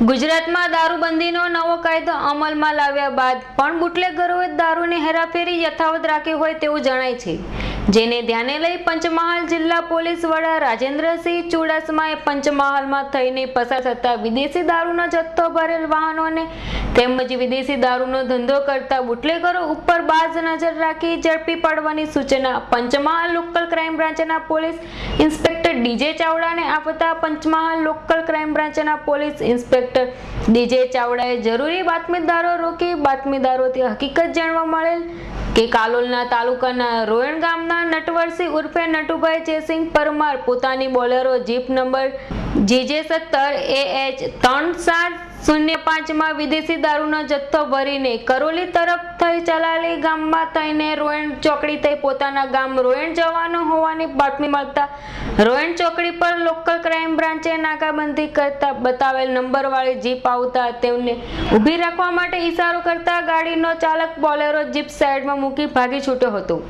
ગુજરાતમાં દારૂબંધીનો નવો કાયદો અમલમાં લાવ્યા બાદ પણ બુટલેગરોએ દારૂની હેરાફેરી યથાવત રાખી હોય તેવું જણાય છે. જેને ધ્યાને લઈ પંચમહાલ જિલ્લા પોલીસ વડા રાજેન્દ્રસિંહ ચુડાસમાએ પંચમહાલમાં થઈને પસાર થતા વિદેશી દારૂનો જથ્થો ભરેલ વાહનોને તેમજ વિદેશી દારૂનો ધંધો કરતા બુટલેગરો ઉપર બાજ નજર રાખી ઝડપી પાડવાની સૂચના પંચમહાલ લોકલ ક્રાઇમ બ્રાન્ચના પોલીસ ઇન્સ્પેક્ટર ડીજે ચાવડાને આપતા પંચમહાલ લોકલ ક્રાઇમ બ્રાન્ચના પોલીસ ઇન્સ્પેક્ટર ડીજે ચાવડાએ જરૂરી બાતમીદારો રોકી બાતમીદારોથી હકીકત જાણવા મળેલ કે કાલોલના તાલુકાના રોયણ ગામના નટવરસિંહ ઉર્ફે નટુભાઈ જયસિંહ પરમાર પોતાની બોલેરો જીપ નંબર જીજે સત્તર એ એચ ત્રણ સાત શૂન્ય પાંચમાં વિદેશી દારૂનો જથ્થો ભરીને કરોલી તરફ થઈ ચલાલી ગામમાં થઈને રોયણ ચોકડી થઈ પોતાના ગામ રોયણ જવાનો હોવાની બાતમી મળતા રોયણ ચોકડી પર લોકલ ક્રાઇમ બ્રાન્ચે નાકાબંધી કરતા બતાવેલ નંબરવાળી જીપ આવતા તેમને ઊભી રાખવા માટે ઈશારો કરતા ગાડીનો ચાલક બોલેરો જીપ સાઈડમાં મૂકી ભાગી છૂટ્યો હતો.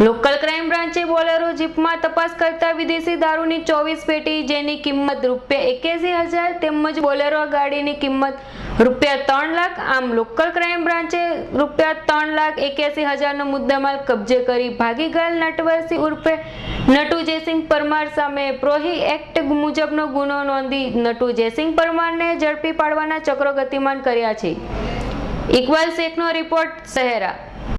લોકલ ક્રાઇમ બ્રાન્ચે બોલેરો જીપમાં તપાસ કરતા વિદેશી દારૂની ચોવીસ પેટી જેની કિંમત રૂપિયા એક્યાસી હજાર તેમજ બોલેરો ગાડીની કિંમત રૂપિયા ત્રણ લાખ, આમ લોકલ ક્રાઇમ બ્રાન્ચે રૂપિયા ત્રણ લાખ એક્યાસી હજારનો મુદ્દામાલ કબજે કરી ભાગી ગયેલ નટવરસિંહ ઉર્ફે નટુ જયસિંહ પરમાર સામે પ્રોહી એક્ટ મુજબનો ગુનો નોંધી નટુ જયસિંહ પરમારને ઝડપી પાડવાના ચક્રો ગતિમાન કર્યા છે. ઇકબાલ શેખનો રિપોર્ટ શહેરા